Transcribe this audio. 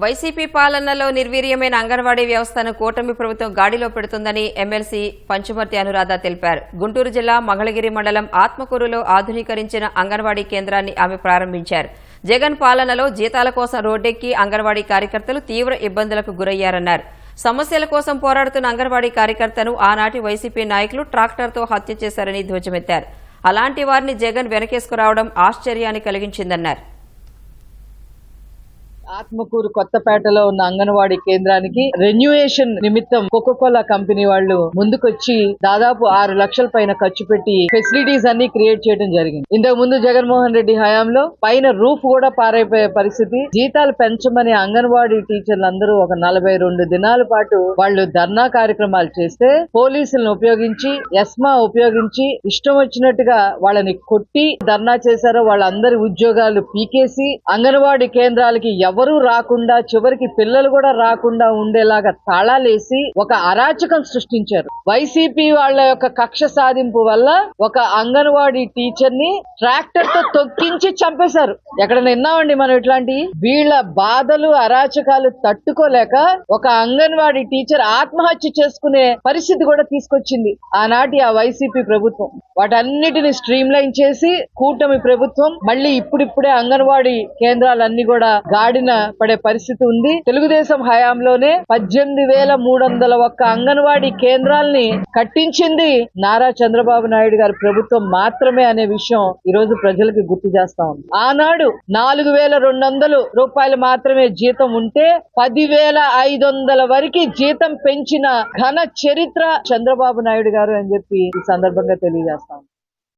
YCP పాలనలో నిర్వీర్యమైన అంగన్వాడీ వ్యవస్థను కూటమి ప్రభుత్వం గాడిలో పెడుతుందని ఎమ్మెల్సీ పంచుమర్తి అనురాధ తెలిపారు. గుంటూరు జిల్లా మంగళగిరి మండలం ఆత్మకూరులో ఆధునీకరించిన అంగన్వాడీ కేంద్రాన్ని ఆమె ప్రారంభించారు. జగన్ పాలనలో జీతాల కోసం రోడ్డెక్కి అంగన్వాడీ కార్యకర్తలు తీవ్ర ఇబ్బందులకు గురయ్యారన్నారు. సమస్యల కోసం పోరాడుతున్న అంగన్వాడీ కార్యకర్తను ఆనాటి వైసీపీ నాయకులు ట్రాక్టర్తో హత్య చేశారని ధ్వజమెత్తారు. అలాంటి వారిని జగన్ వెనకేసుకురావడం ఆశ్చర్యాన్ని కలిగించిందన్నారు. ఆత్మకూరు కొత్తపేటలో ఉన్న అంగన్వాడీ కేంద్రానికి రెన్యువేషన్ నిమిత్తం కోకోకోలా కంపెనీ వాళ్ళు ముందుకొచ్చి దాదాపు ఆరు లక్షల పైన ఖర్చు పెట్టి ఫెసిలిటీస్ అన్ని క్రియేట్ చేయడం జరిగింది. ఇంతకు ముందు జగన్మోహన్ రెడ్డి హయాంలో పైన రూఫ్ కూడా పారైపోయే పరిస్థితి. జీతాలు పెంచమని అంగన్వాడీ టీచర్లు అందరూ ఒక నలభై రెండు దినాల పాటు వాళ్ళు ధర్నా కార్యక్రమాలు చేస్తే పోలీసులను ఉపయోగించి ఎస్మా ఉపయోగించి ఇష్టం వచ్చినట్టుగా వాళ్ళని కొట్టి ధర్నా చేశారో వాళ్ళందరి ఉద్యోగాలు పీకేసి అంగన్వాడీ కేంద్రాలకి ఎవరు రాకుండా చివరికి పిల్లలు కూడా రాకుండా ఉండేలాగా తాళాలేసి ఒక అరాచకం సృష్టించారు. వైసీపీ వాళ్ళ యొక్క కక్ష సాధింపు వల్ల ఒక అంగన్వాడీ టీచర్ని ట్రాక్టర్తో తొక్కించి చంపేశారు. ఎక్కడ విన్నామండి మనం ఇట్లాంటి? వీళ్ళ బాధలు అరాచకాలు తట్టుకోలేక ఒక అంగన్వాడీ టీచర్ ఆత్మహత్య చేసుకునే పరిస్థితి కూడా తీసుకొచ్చింది. ఆనాటి ఆ వైసీపీ ప్రభుత్వం. వాటన్నిటిని స్ట్రీమ్ లైన్ చేసి కూటమి ప్రభుత్వం మళ్ళీ ఇప్పుడిప్పుడే అంగన్వాడీ కేంద్రాలన్నీ కూడా గాడిన పడే పరిస్థితి ఉంది. తెలుగుదేశం హయాంలోనే పద్దెనిమిది వేల మూడు వందల ఒక్క అంగన్వాడీ కేంద్రాల్ని కట్టించింది నారా చంద్రబాబు నాయుడు గారి ప్రభుత్వం మాత్రమే అనే విషయం ఈ రోజు ప్రజలకి గుర్తు చేస్తా ఉంది. ఆనాడు నాలుగు వేల రెండు వందలు రూపాయలు మాత్రమే జీతం ఉంటే పదివేల ఐదు వందల వరకు జీతం పెంచిన ఘన చరిత్ర చంద్రబాబు నాయుడు గారు అని చెప్పి ఈ సందర్భంగా తెలియజేస్తాం